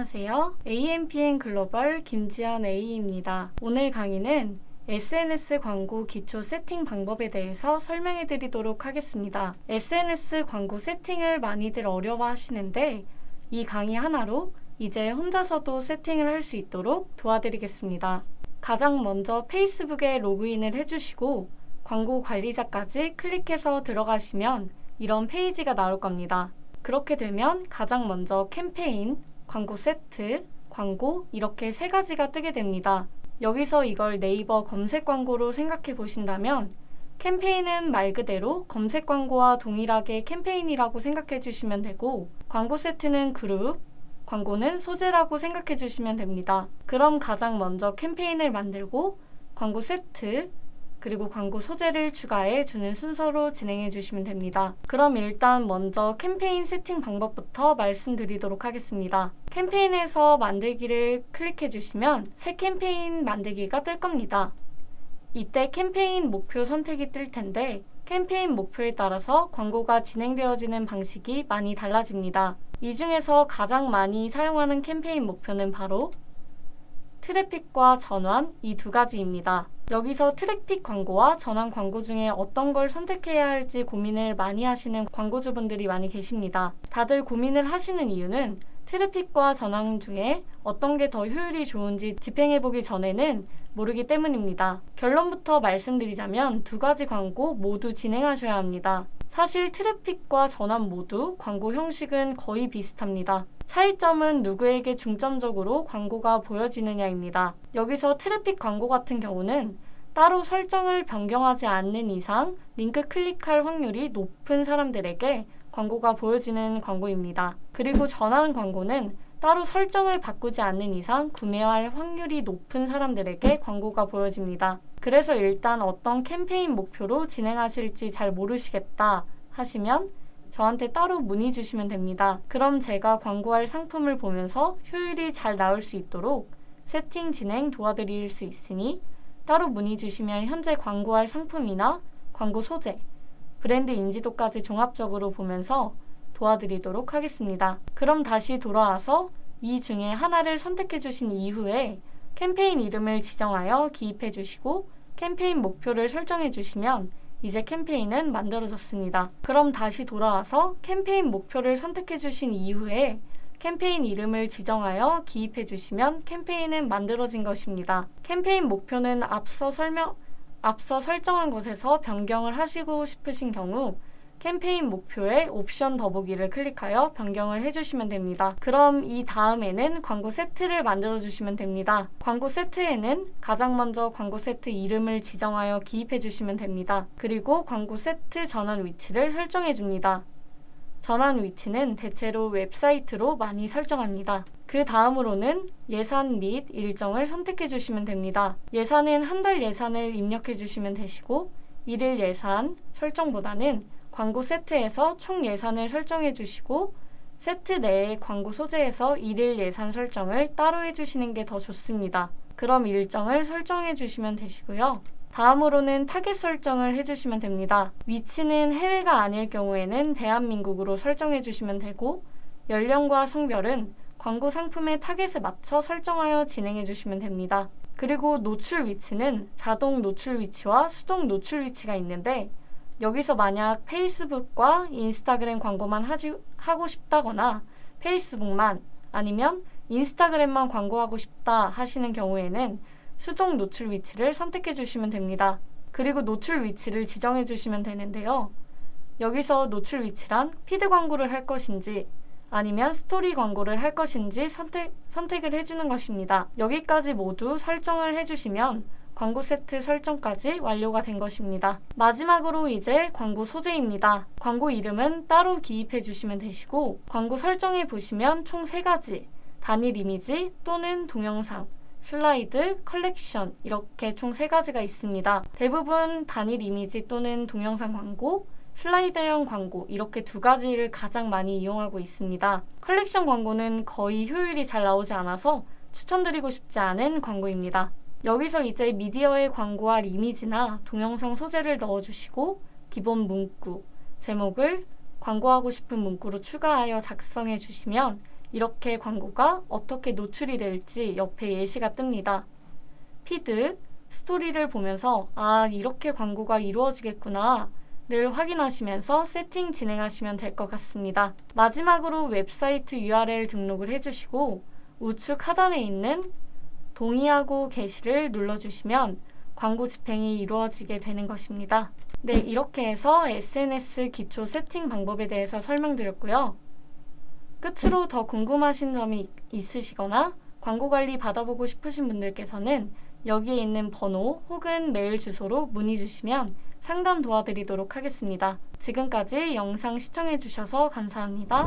안녕하세요. AMPN 글로벌 김지연 A입니다. 오늘 강의는 SNS 광고 기초 세팅 방법에 대해서 설명해 드리도록 하겠습니다. SNS 광고 세팅을 많이들 어려워 하시는데 이 강의 하나로 이제 혼자서도 세팅을 할 수 있도록 도와드리겠습니다. 가장 먼저 페이스북에 로그인을 해주시고 광고 관리자까지 클릭해서 들어가시면 이런 페이지가 나올 겁니다. 그렇게 되면 가장 먼저 캠페인, 광고 세트, 광고 이렇게 세 가지가 뜨게 됩니다. 여기서 이걸 네이버 검색 광고로 생각해 보신다면 캠페인은 말 그대로 검색 광고와 동일하게 캠페인이라고 생각해 주시면 되고 광고 세트는 그룹, 광고는 소재라고 생각해 주시면 됩니다. 그럼 가장 먼저 캠페인을 만들고 광고 세트, 그리고 광고 소재를 추가해 주는 순서로 진행해 주시면 됩니다. 그럼 일단 먼저 캠페인 세팅 방법부터 말씀드리도록 하겠습니다. 캠페인에서 만들기를 클릭해 주시면 새 캠페인 만들기가 뜰 겁니다. 이때 캠페인 목표 선택이 뜰 텐데 캠페인 목표에 따라서 광고가 진행되어지는 방식이 많이 달라집니다. 이 중에서 가장 많이 사용하는 캠페인 목표는 바로 트래픽과 전환 이 두 가지입니다. 여기서 트래픽 광고와 전환 광고 중에 어떤 걸 선택해야 할지 고민을 많이 하시는 광고주분들이 많이 계십니다. 다들 고민을 하시는 이유는 트래픽과 전환 중에 어떤 게 더 효율이 좋은지 집행해보기 전에는 모르기 때문입니다. 결론부터 말씀드리자면 두 가지 광고 모두 진행하셔야 합니다. 사실 트래픽과 전환 모두 광고 형식은 거의 비슷합니다. 차이점은 누구에게 중점적으로 광고가 보여지느냐입니다. 여기서 트래픽 광고 같은 경우는 따로 설정을 변경하지 않는 이상 링크 클릭할 확률이 높은 사람들에게 광고가 보여지는 광고입니다. 그리고 전환 광고는 따로 설정을 바꾸지 않는 이상 구매할 확률이 높은 사람들에게 광고가 보여집니다. 그래서 일단 어떤 캠페인 목표로 진행하실지 잘 모르시겠다 하시면 저한테 따로 문의 주시면 됩니다. 그럼 제가 광고할 상품을 보면서 효율이 잘 나올 수 있도록 세팅 진행 도와드릴 수 있으니 따로 문의 주시면 현재 광고할 상품이나 광고 소재, 브랜드 인지도까지 종합적으로 보면서 도와드리도록 하겠습니다. 그럼 다시 돌아와서 이 중에 하나를 선택해 주신 이후에 캠페인 이름을 지정하여 기입해 주시고 캠페인 목표를 설정해 주시면 이제 캠페인은 만들어졌습니다. 그럼 다시 돌아와서 캠페인 목표를 선택해 주신 이후에 캠페인 이름을 지정하여 기입해 주시면 캠페인은 만들어진 것입니다. 캠페인 목표는 앞서 설명 앞서 설정한 곳에서 변경을 하시고 싶으신 경우 캠페인 목표에 옵션 더보기를 클릭하여 변경을 해주시면 됩니다. 그럼 이 다음에는 광고 세트를 만들어 주시면 됩니다. 광고 세트에는 가장 먼저 광고 세트 이름을 지정하여 기입해 주시면 됩니다. 그리고 광고 세트 전환 위치를 설정해 줍니다. 전환 위치는 대체로 웹사이트로 많이 설정합니다. 그 다음으로는 예산 및 일정을 선택해 주시면 됩니다. 예산은 한 달 예산을 입력해 주시면 되시고 일일 예산 설정보다는 광고 세트에서 총 예산을 설정해 주시고 세트 내에 광고 소재에서 일일 예산 설정을 따로 해주시는 게 더 좋습니다. 그럼 일정을 설정해 주시면 되시고요. 다음으로는 타겟 설정을 해주시면 됩니다. 위치는 해외가 아닐 경우에는 대한민국으로 설정해 주시면 되고 연령과 성별은 광고 상품의 타겟에 맞춰 설정하여 진행해 주시면 됩니다. 그리고 노출 위치는 자동 노출 위치와 수동 노출 위치가 있는데 여기서 만약 페이스북과 인스타그램 광고만 하지, 하고 싶다거나 페이스북만 아니면 인스타그램만 광고하고 싶다 하시는 경우에는 수동 노출 위치를 선택해 주시면 됩니다. 그리고 노출 위치를 지정해 주시면 되는데요. 여기서 노출 위치란 피드 광고를 할 것인지 아니면 스토리 광고를 할 것인지 선택, 선택을 해주는 것입니다. 여기까지 모두 설정을 해주시면 광고 세트 설정까지 완료가 된 것입니다. 마지막으로 이제 광고 소재입니다. 광고 이름은 따로 기입해 주시면 되시고 광고 설정해 보시면 총세 가지 단일 이미지 또는 동영상 슬라이드, 컬렉션 이렇게 총세 가지가 있습니다. 대부분 단일 이미지 또는 동영상 광고, 슬라이드형 광고 이렇게 두 가지를 가장 많이 이용하고 있습니다. 컬렉션 광고는 거의 효율이 잘 나오지 않아서 추천드리고 싶지 않은 광고입니다. 여기서 이제 미디어에 광고할 이미지나 동영상 소재를 넣어주시고 기본 문구, 제목을 광고하고 싶은 문구로 추가하여 작성해 주시면 이렇게 광고가 어떻게 노출이 될지 옆에 예시가 뜹니다. 피드, 스토리를 보면서 아, 이렇게 광고가 이루어지겠구나. 를 확인하시면서 세팅 진행하시면 될 것 같습니다. 마지막으로 웹사이트 URL 등록을 해주시고 우측 하단에 있는 동의하고 게시를 눌러주시면 광고 집행이 이루어지게 되는 것입니다. 네, 이렇게 해서 SNS 기초 세팅 방법에 대해서 설명드렸고요. 끝으로 더 궁금하신 점이 있으시거나 광고 관리 받아보고 싶으신 분들께서는 여기에 있는 번호 혹은 메일 주소로 문의 주시면 상담 도와드리도록 하겠습니다. 지금까지 영상 시청해주셔서 감사합니다.